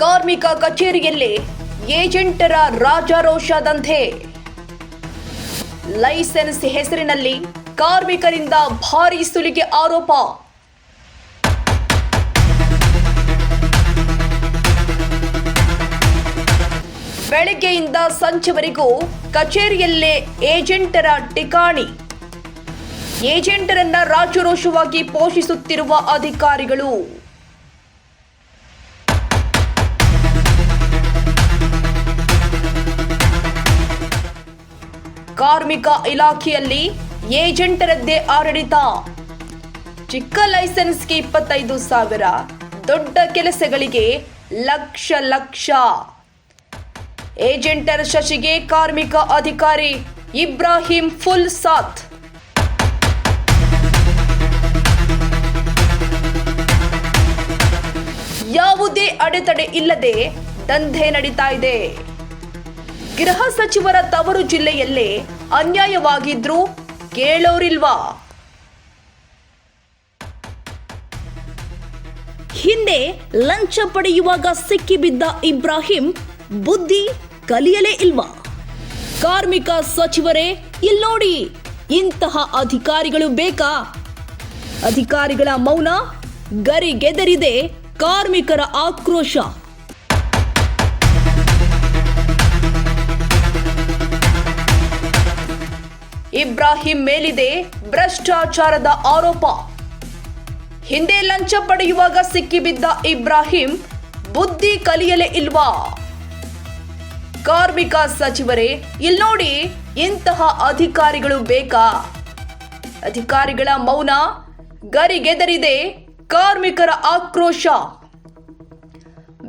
ಕಾರ್ಮಿಕ ಕಚೇರಿಯಲ್ಲಿ ಏಜೆಂಟರ ರಾಜಾರೋಷದಂತೆ. ಲೈಸೆನ್ಸ್ ಹೆಸರಿನಲ್ಲಿ ಕಾರ್ಮಿಕರಿಂದ ಭಾರೀ ಸುಲಿಗೆ ಆರೋಪ. ಬೆಳಗ್ಗೆಯಿಂದ ಸಂಜೆವರೆಗೂ ಕಚೇರಿಯಲ್ಲೇ ಏಜೆಂಟರ ಠಿಕಾಣಿ. ಏಜೆಂಟರನ್ನ ರಾಜರೋಷವಾಗಿ ಪೋಷಿಸುತ್ತಿರುವ ಅಧಿಕಾರಿಗಳು. ಕಾರ್ಮಿಕ ಇಲಾಖೆಯಲ್ಲಿ ಏಜೆಂಟರದ್ದೇ ಆಡಳಿತ. ಚಿಕ್ಕ ಲೈಸೆನ್ಸ್ಗೆ ಇಪ್ಪತ್ತೈದು ಸಾವಿರ, ದೊಡ್ಡ ಕೆಲಸಗಳಿಗೆ ಲಕ್ಷ ಲಕ್ಷ. ಏಜೆಂಟರ್ ಶಶಿಗೆ ಕಾರ್ಮಿಕ ಅಧಿಕಾರಿ ಇಬ್ರಾಹಿಂ ಫುಲ್ ಸಾತ್ ಯಾವುದೇ ಅಡೆತಡೆ ಇಲ್ಲದೆ ದಂಧೆ ನಡೀತಾ ಇದೆ. ಗೃಹ ಸಚಿವರ ತವರು ಜಿಲ್ಲೆಯಲ್ಲೇ ಅನ್ಯಾಯವಾಗಿದ್ರೂ ಕೇಳೋರಿಲ್ವಾ? ಹಿಂದೆ ಲಂಚ ಪಡೆಯುವಾಗ ಸಿಕ್ಕಿಬಿದ್ದ ಇಬ್ರಾಹಿಂ ಬುದ್ಧಿ ಕಲಿಯಲೇ ಇಲ್ವಾ? ಕಾರ್ಮಿಕ ಸಚಿವರೇ ಇಲ್ನೋಡಿ ಇಂತಹ ಅಧಿಕಾರಿಗಳು ಬೇಕಾ? ಅಧಿಕಾರಿಗಳ ಮೌನ ಗರಿಗೆದರಿದೆ ಕಾರ್ಮಿಕರ ಆಕ್ರೋಶ. ಇಬ್ರಾಹಿಂ ಮೇಲಿದೆ ಭ್ರಷ್ಟಾಚಾರದ ಆರೋಪ. ಹಿಂದೆ ಲಂಚ ಪಡೆಯುವಾಗ ಸಿಕ್ಕಿಬಿದ್ದ ಇಬ್ರಾಹಿಂ ಬುದ್ಧಿ ಕಲಿಯಲೇ ಇಲ್ವಾ? ಕಾರ್ಮಿಕ ಸಚಿವರೇ ನೋಡಿ ಇಂತಹ ಅಧಿಕಾರಿಗಳು ಬೇಕಾ? ಅಧಿಕಾರಿಗಳ ಮೌನ ಗರಿಗೆದರಿದೆ ಕಾರ್ಮಿಕರ ಆಕ್ರೋಶ.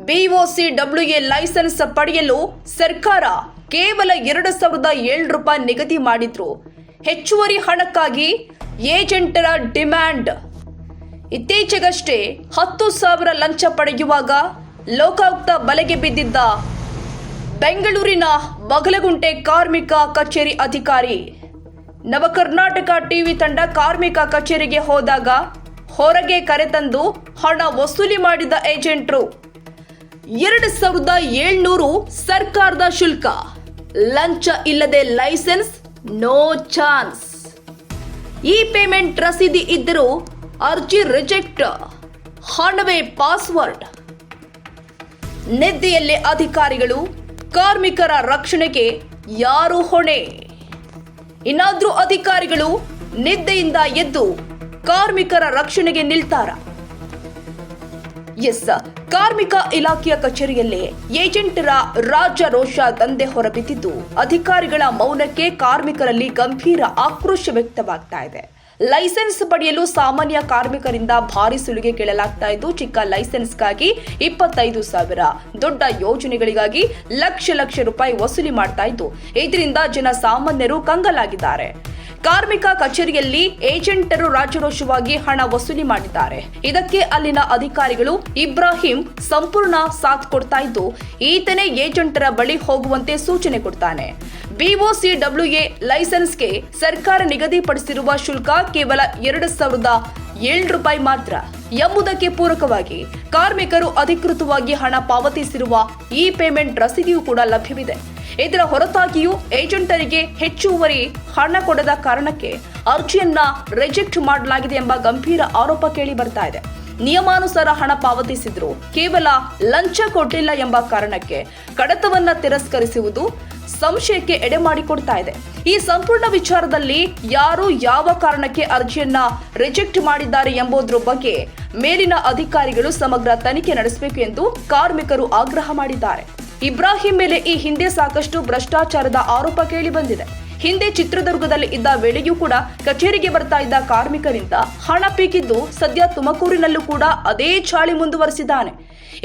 ಬಿಒಸಿ ಡಬ್ಲ್ಯೂಎ ಲೈಸೆನ್ಸ್ ಪಡೆಯಲು ಸರ್ಕಾರ ಕೇವಲ ಎರಡು ಸಾವಿರದ ಏಳು ರೂಪಾಯಿ ನಿಗದಿ ಮಾಡಿದ್ರು. ಹೆಚ್ಚುವರಿ ಹಣಕ್ಕಾಗಿ ಏಜೆಂಟರ ಡಿಮ್ಯಾಂಡ್. ಇತ್ತೀಚೆಗಷ್ಟೇ ಹತ್ತು ಸಾವಿರ ಲಂಚ ಪಡೆಯುವಾಗ ಲೋಕಾಯುಕ್ತ ಬಲೆಗೆ ಬಿದ್ದಿದ್ದ ಬೆಂಗಳೂರಿನ ಬಗಲಗುಂಟೆ ಕಾರ್ಮಿಕ ಕಚೇರಿ ಅಧಿಕಾರಿ. ನವಕರ್ನಾಟಕ ಟಿವಿ ತಂಡ ಕಾರ್ಮಿಕ ಕಚೇರಿಗೆ ಹೋದಾಗ ಹೊರಗೆ ಕರೆತಂದು ಹಣ ವಸೂಲಿ ಮಾಡಿದ ಏಜೆಂಟ್ರು. ಎರಡು ಸಾವಿರದ ಏಳ್ನೂರು ಸರ್ಕಾರದ ಶುಲ್ಕ. ಲಂಚ ಇಲ್ಲದೆ licence no chance e payment ರಸೀದಿ ಇದ್ದರೂ ಅರ್ಜಿ ರಿಜೆಕ್ಟ್ ಹಣವೇ ಪಾಸ್ವರ್ಡ್ ನಿದ್ದೆಯಲ್ಲೇ ಅಧಿಕಾರಿಗಳು, ಕಾರ್ಮಿಕರ ರಕ್ಷಣೆಗೆ ಯಾರು ಹೊಣೆ? ಇನ್ನಾದ್ರೂ ಅಧಿಕಾರಿಗಳು ನಿದ್ದೆಯಿಂದ ಎದ್ದು ಕಾರ್ಮಿಕರ ರಕ್ಷಣೆಗೆ ನಿಲ್ತಾರ? ಎಸ್ ಕಾರ್ಮಿಕ ಇಲಾಖೆಯ ಕಚೇರಿಯಲ್ಲೇ ಏಜೆಂಟರ ರಾಜರೋಷ ದಂಧೆ ಹೊರಬಿದ್ದಿದ್ದು, ಅಧಿಕಾರಿಗಳ ಮೌನಕ್ಕೆ ಕಾರ್ಮಿಕರಲ್ಲಿ ಗಂಭೀರ ಆಕ್ರೋಶ ವ್ಯಕ್ತವಾಗ್ತಾ ಇದೆ. ಲೈಸೆನ್ಸ್ ಪಡೆಯಲು ಸಾಮಾನ್ಯ ಕಾರ್ಮಿಕರಿಂದ ಭಾರಿ ಸುಲಿಗೆ ಕೇಳಲಾಗ್ತಾ ಇದ್ದು, ಚಿಕ್ಕ ಲೈಸೆನ್ಸ್ಗಾಗಿ ಇಪ್ಪತ್ತೈದು ಸಾವಿರ. ದೊಡ್ಡ ಯೋಜನೆಗಳಿಗಾಗಿ ಲಕ್ಷ ಲಕ್ಷ ರೂಪಾಯಿ ವಸೂಲಿ ಮಾಡ್ತಾ ಇದ್ದು, ಇದರಿಂದ ಜನ ಸಾಮಾನ್ಯರು ಕಂಗಲಾಗಿದ್ದಾರೆ. ಕಾರ್ಮಿಕ ಕಚೇರಿಯಲ್ಲಿ ಏಜೆಂಟರು ರಾಜರೋಷವಾಗಿ ಹಣ ವಸೂಲಿ ಮಾಡಿದ್ದಾರೆ. ಇದಕ್ಕೆ ಅಲ್ಲಿನ ಅಧಿಕಾರಿಗಳು ಇಬ್ರಾಹಿಂ ಸಂಪೂರ್ಣ ಸಾಥ್ ಕೊಡ್ತಾ ಇದ್ದು, ಈತನೇ ಏಜೆಂಟರ ಬಳಿ ಹೋಗುವಂತೆ ಸೂಚನೆ ಕೊಡ್ತಾನೆ. ಡಬ್ಲ್ಯೂಎ ಲೈಸೆನ್ಸ್ಗೆ ಸರ್ಕಾರ ನಿಗದಿಪಡಿಸಿರುವ ಶುಲ್ಕ ಕೇವಲ ಎರಡು ಸಾವಿರದ ಏಳು ರೂಪಾಯಿ ಮಾತ್ರ. ಎಂಬುದಕ್ಕೆ ಪೂರಕವಾಗಿ ಕಾರ್ಮಿಕರು ಅಧಿಕೃತವಾಗಿ ಹಣ ಪಾವತಿಸಿರುವ ಇ ಪೇಮೆಂಟ್ ರಸೀದಿಯೂ ಕೂಡ ಲಭ್ಯವಿದೆ. ಇದರ ಹೊರತಾಗಿಯೂ ಏಜೆಂಟರಿಗೆ ಹೆಚ್ಚುವರಿ ಹಣ ಕೊಡದ ಕಾರಣಕ್ಕೆ ಅರ್ಜಿಯನ್ನ ರಿಜೆಕ್ಟ್ ಮಾಡಲಾಗಿದೆ ಎಂಬ ಗಂಭೀರ ಆರೋಪ ಕೇಳಿ ಬರ್ತಾ ಇದೆ. ನಿಯಮಾನುಸಾರ ಹಣ ಪಾವತಿಸಿದ್ರು. ಕೇವಲ ಲಂಚ ಕೊಟ್ಟಿಲ್ಲ ಎಂಬ ಕಾರಣಕ್ಕೆ ಕಡತವನ್ನ ತಿರಸ್ಕರಿಸುವುದು ಸಂಶಯಕ್ಕೆ ಎಡೆ ಮಾಡಿಕೊಡ್ತಾ ಇದೆ. ಈ ಸಂಪೂರ್ಣ ವಿಚಾರದಲ್ಲಿ ಯಾರು ಯಾವ ಕಾರಣಕ್ಕೆ ಅರ್ಜಿಯನ್ನ ರಿಜೆಕ್ಟ್ ಮಾಡಿದ್ದಾರೆ ಎಂಬುದರ ಬಗ್ಗೆ ಮೇಲಿನ ಅಧಿಕಾರಿಗಳು ಸಮಗ್ರ ತನಿಖೆ ನಡೆಸಬೇಕು ಎಂದು ಕಾರ್ಮಿಕರು ಆಗ್ರಹ ಮಾಡಿದ್ದಾರೆ. ಇಬ್ರಾಹಿಂ ಮೇಲೆ ಈ ಹಿಂದೆ ಸಾಕಷ್ಟು ಭ್ರಷ್ಟಾಚಾರದ ಆರೋಪ ಕೇಳಿ ಬಂದಿದೆ. ಹಿಂದೆ ಚಿತ್ರದುರ್ಗದಲ್ಲಿ ಇದ್ದ ವೇಳೆಯೂ ಕೂಡ ಕಚೇರಿಗೆ ಬರ್ತಾ ಇದ್ದ ಕಾರ್ಮಿಕರಿಂದ ಹಣ ಪೀಕಿದ್ದು ಸದ್ಯ ತುಮಕೂರಿನಲ್ಲೂ ಕೂಡ ಅದೇ ಚಾಳಿ ಮುಂದುವರೆಸಿದ್ದಾನೆ.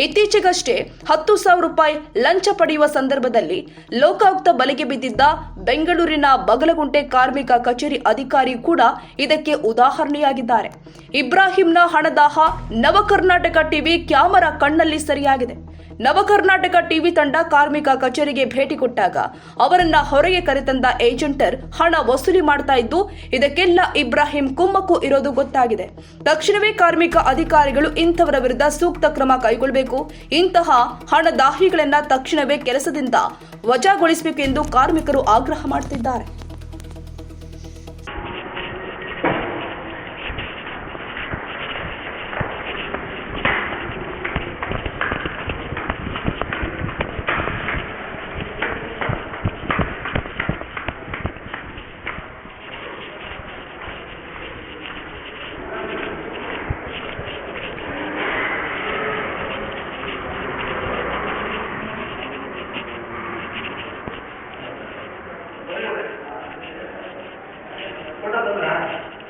ಇತ್ತೀಚೆಗಷ್ಟೇ ಹತ್ತು ಸಾವಿರ ರೂಪಾಯಿ ಲಂಚ ಪಡೆಯುವ ಸಂದರ್ಭದಲ್ಲಿ ಲೋಕಾಯುಕ್ತ ಬಲೆಗೆ ಬಿದ್ದಿದ್ದ ಬೆಂಗಳೂರಿನ ಬಗಲಗುಂಟೆ ಕಾರ್ಮಿಕ ಕಚೇರಿ ಅಧಿಕಾರಿ ಕೂಡ ಇದಕ್ಕೆ ಉದಾಹರಣೆಯಾಗಿದ್ದಾರೆ. ಇಬ್ರಾಹಿಂನ ಹಣದಾಹ ನವಕರ್ನಾಟಕ ಟಿವಿ ಕ್ಯಾಮರಾ ಕಣ್ಣಲ್ಲಿ ಸರಿಯಾಗಿದೆ. ನವಕರ್ನಾಟಕ ಟಿವಿ ತಂಡ ಕಾರ್ಮಿಕ ಕಚೇರಿಗೆ ಭೇಟಿ ಕೊಟ್ಟಾಗ ಅವರನ್ನ ಹೊರಗೆ ಕರೆತಂದ ಏಜೆಂಟರ್ ಹಣ ವಸೂಲಿ ಮಾಡ್ತಾ ಇದ್ದು, ಇದಕ್ಕೆಲ್ಲ ಇಬ್ರಾಹಿಂ ಕುಮ್ಮಕ್ಕು ಇರೋದು ಗೊತ್ತಾಗಿದೆ. ತಕ್ಷಣವೇ ಕಾರ್ಮಿಕ ಅಧಿಕಾರಿಗಳು ಇಂಥವರ ವಿರುದ್ಧ ಸೂಕ್ತ ಕ್ರಮ ಕೈಗೊಳ್ಳಬೇಕು ಕೈಗೊಳ್ಳಬೇಕು ಇಂತಹ ಹಣದಾಹಿಗಳನ್ನ ತಕ್ಷಣವೇ ಕೆಲಸದಿಂದ ವಜಾಗೊಳಿಸಬೇಕು ಎಂದು ಕಾರ್ಮಿಕರು ಆಗ್ರಹ ಮಾಡುತ್ತಿದ್ದಾರೆ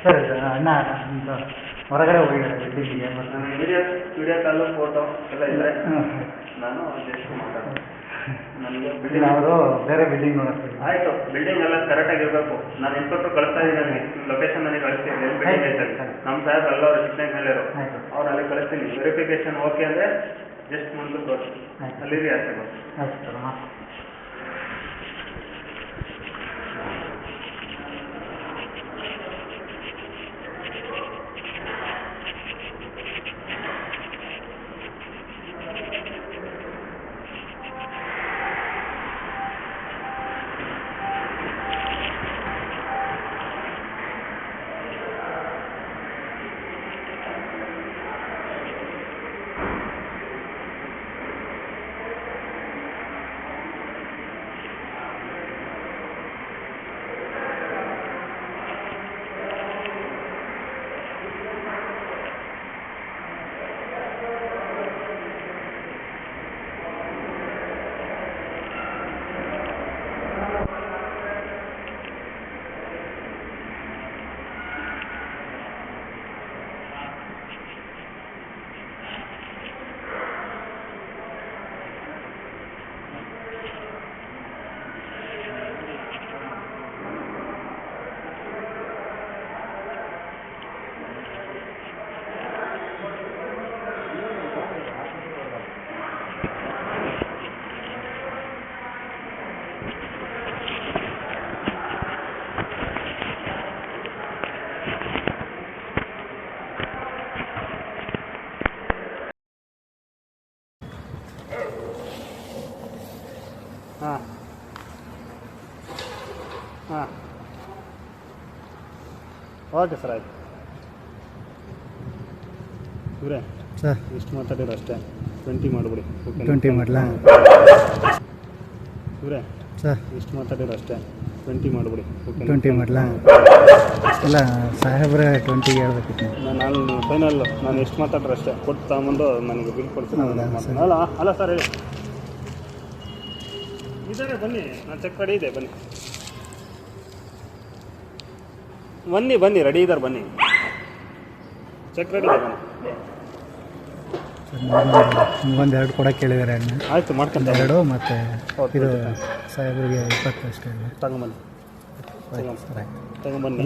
ಸರ್ ಇದು ಅಣ್ಣ ಒಂದು ಹೊರಗಡೆ ಹೋಗಿದ್ದಾರೆ ಮತ್ತು ವಿಡಿಯೋ ವಿಡಿಯೋ ಕಾಲು ಫೋಟೋ ಎಲ್ಲ ಇದ್ರೆ ಹ್ಮ್. ನಾನು ಜಸ್ಟ್ ಮಾತಾಡೋದು ನನಗೆ ಬಿಲ್ಡಿಂಗ್ ಅವರು ಬೇರೆ ಬಿಲ್ಡಿಂಗ್ ಆಯಿತು ಬಿಲ್ಡಿಂಗ್ ಎಲ್ಲ ಕರೆಕ್ಟಾಗಿ ಇರಬೇಕು. ನಾನು ಇನ್ಸ್ಪೆಕ್ಟರ್ ಕಳಿಸ್ತಾ ಇದ್ದೀನಿ. ಲೊಕೇಶನ್ ನನಗೆ ಕಳಿಸ್ತೀನಿ. ಎಲ್ಲಿ ಬಿಲ್ಡಿಂಗ್ ಐತೆ ನಮ್ಮ ಸಾಹೇಬ್ ಎಲ್ಲರೂ ಅವರು ಮೇಲೆ ಹೇಳಿರು ಅವ್ರು ಅಲ್ಲಿ ಕಳಿಸ್ತೀನಿ. ವೆರಿಫಿಕೇಶನ್ ಓಕೆ ಅಂದರೆ ಜಸ್ಟ್ ಮುಂದೆ ಆಯ್ತು. ಅಲ್ಲಿರಿ ಅಷ್ಟೇ. ಬಸ್ ಆಯ್ತು ಹಾಂ. ಹಾಂ. ಓಕೆ ಸರ್ ಆಯ್ತು. ಇವರೇ ಸರ್. ಇಷ್ಟು ಮಾತಾಡಿರೋ ಅಷ್ಟೇ. ಟ್ವೆಂಟಿ ಮಾಡಿಬಿಡಿ. ಟ್ವೆಂಟಿ ಮಾಡಲಾ? ಇವರೇ ಸರ್. ಇಷ್ಟು ಮಾತಾಡಿರೋ ಅಷ್ಟೇ. ಟ್ವೆಂಟಿ ಮಾಡಿಬಿಡಿ. ಟ್ವೆಂಟಿ ಮಾಡಲಾ? ಇಲ್ಲ ಸಾಹೇಬ್ರೆ ಟ್ವೆಂಟಿಗೆ ಹೇಳ್ಬೇಕಿತ್ತು. ನಾನು ಫೈನಲ್ ನಾನು ಎಷ್ಟು ಮಾತಾಡ್ರೆ ಅಷ್ಟೇ. ಕೊಟ್ಟು ತಗೊಂಬಂದು ನನಗೆ ಬಿಲ್ ಕೊಡ್ತೀನಿ. ಅಲ್ಲ ಸರ್ ಹೇಳಿ. ಇದ್ದಾರೆ ಬನ್ನಿ. ನಾನು ಚೆಕ್ ರೆಡಿ ಇದೆ ಬನ್ನಿ. ಬನ್ನಿ ಬನ್ನಿ ರೆಡಿ ಇದ್ದಾರೆ ಬನ್ನಿ. ಚೆಕ್ ರೆಡಿ ಇದೆ ಬನ್ನಿ. ಒಂದೆರಡು ಕೂಡ ಕೇಳಿದ್ದಾರೆ ಅಣ್ಣ. ಆಯಿತು ಮಾಡ್ಕೊಂಡು ಎರಡು ಮತ್ತು ಇದು. ಸಾಹೇಬ್ರಿಗೆ ಇಪ್ಪತ್ತು ಅಷ್ಟೇ ತಗೊಂಬನ್ನಿ ತಗೊಂಬನ್ನಿ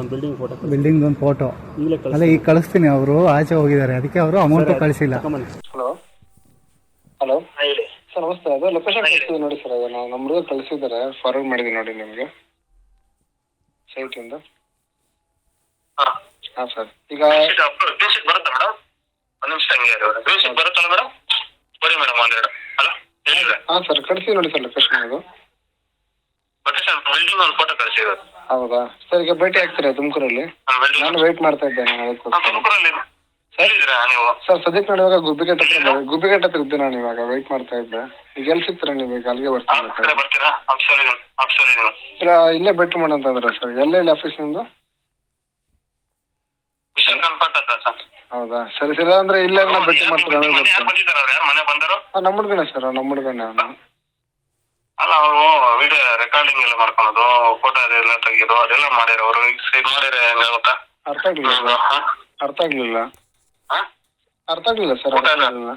ಒಂದು ಬಿಲ್ಡಿಂಗ್ ಫೋಟೋ ಬಿಲ್ಡಿಂಗ್ ಒಂದು ಫೋಟೋ ಅಲ್ಲ ಈಗ ಕಳಿಸ್ತೀನಿ ಅವರು ಆಚೆ ಹೋಗಿದ್ದಾರೆ. ಅದಕ್ಕೆ ಅವರು ಅಮೌಂಟ್ ಕಳಿಸಿಲ್ಲ. ಹೇಳಿ ಸರ್ ಅದು ಲೊಕೇಶನ್ ಕಳಿಸಿದ್ವಿ ನೋಡಿ ಸರ್ ಅದು ನಾವು ನಮ್ಮ ಹುಡುಗ ಕಳಿಸಿದ್ದಾರೆ ಫಾರ್ವರ್ಡ್ ಮಾಡಿದ್ವಿ ನೋಡಿ ನಿಮಗೆ. ಸೈಟಿಂದ ಹಾಂ. ಸರ್ ಈಗ ಬೇಸಿಕ್ ಬರುತ್ತಾ ಮೇಡಮ್ ಒಂದು ನಿಮಿಷ ಹಂಗೆ ಬೇಸಿಕ್ ಬರುತ್ತಲ್ಲ ಮೇಡಮ್ ಬರೀ ಮೇಡಮ್ ಒಂದೆರಡು ಅಲ್ಲ ಎಲ್ಲಿದೆ? ಹಾಂ ಸರ್ ಕಳಿಸಿ ನೋಡಿ ಸರ್ ಲೊಕೇಶನ್ ಅದು. ಲೊಕೇಶನ್ ಬಿಲ್ಡಿಂಗ್ ಒಂದು ಫೋಟೋ ಕಳಿಸಿದ್ರು ಹೌದಾ? ಸರ್ ಈಗ ಭೇಟಿ ಆಗ್ತೀರಾ ತುಮಕೂರಲ್ಲಿ? ನಾನು ವೆಯ್ಟ್ ಮಾಡ್ತಾ ಇದ್ದೇನೆ ಅದಕ್ಕೋಸ್ಕರ ತುಮಕೂರಲ್ಲಿ ಹೇಳಿದ್ರಾ ನೀವು ಸರ್ ಸದ್ಯಕ್ಕೆ ನೋಡಿ ಇವಾಗ ಗುಬ್ಬಿಗಟ್ಟ ಹತ್ರ ಬ- ಗುಬ್ಬಿಗಟ್ಟ ಹತ್ರ ಇದ್ದೆ ನಾನು ಇವಾಗ. ವೆಯ್ಟ್ ಮಾಡ್ತಾ ಇದ್ದೆ. ಈಗ ಎಲ್ಲಿ ಸಿಗ್ತೀರಾ ನೀವು? ಈಗ ಅಲ್ಲಿಗೆ ಆ ಬರ್ತೀನಿ ಕಡೆ ಬರ್ತೀರಾ? ಆಫೀಸಲ್ಲಿ ಆಫೀಸಲ್ಲಿ ಇಲ್ಲ ಇಲ್ಲೇ ಭೇಟಿ ಮಾಡಂತಂದ್ರೆ ಸರ್. ಎಲ್ಲೆಲ್ಲಿ ಆಫೀಸ್ ನಿಮ್ಮದು ವಿಶಾಲ್ ಕನ್ಫರ್ಟ್ ಅಂತ ಸರ್. ಹೌದಾ? ಸರಿ ಸರಿ. ಅಂದ್ರೆ ಇಲ್ಲೇ ನಾ ಭೇಟಿ ಮಾಡ್ತೀನಿ ಅಂದ್ರೆ ಮನೆ ಯಾರು ಬರ್ತೀನಿ ಬಂದಿದ್ದಾರೆ ಅವ್ರು? ಯಾರು ಮನೆ ಬಂದರು ಹಾಂ ನಮ್ಮ ಹುಡುಗನೇ ಸರ್. ನಮ್ಮ ಹುಡುಗನೇ ಅವನು. ಅಲ್ಲ ಅವರು ವಿಡಿಯೋ ರೆಕಾರ್ಡಿಂಗ್ ಎಲ್ಲ ಮಾಡ್ಕೊಳೋದು ಫೋಟೋ ಅದೆಲ್ಲ ತೆಗಿಯೋದು ಅದೆಲ್ಲ ಮಾಡ್ಯಾರ ಅವರು ಈಗ ಮಾಡಿದ್ರೆ ಹೆಂಗ ಗೊತ್ತಾ ಅರ್ಥ ಆಗ್ಲಿಲ್ಲ. ಹಾ? ಅರ್ಥ ಆಗ್ಲಿಲ್ಲ. ಹಾ? ಅರ್ಥ ಆಗ್ಲಿಲ್ಲ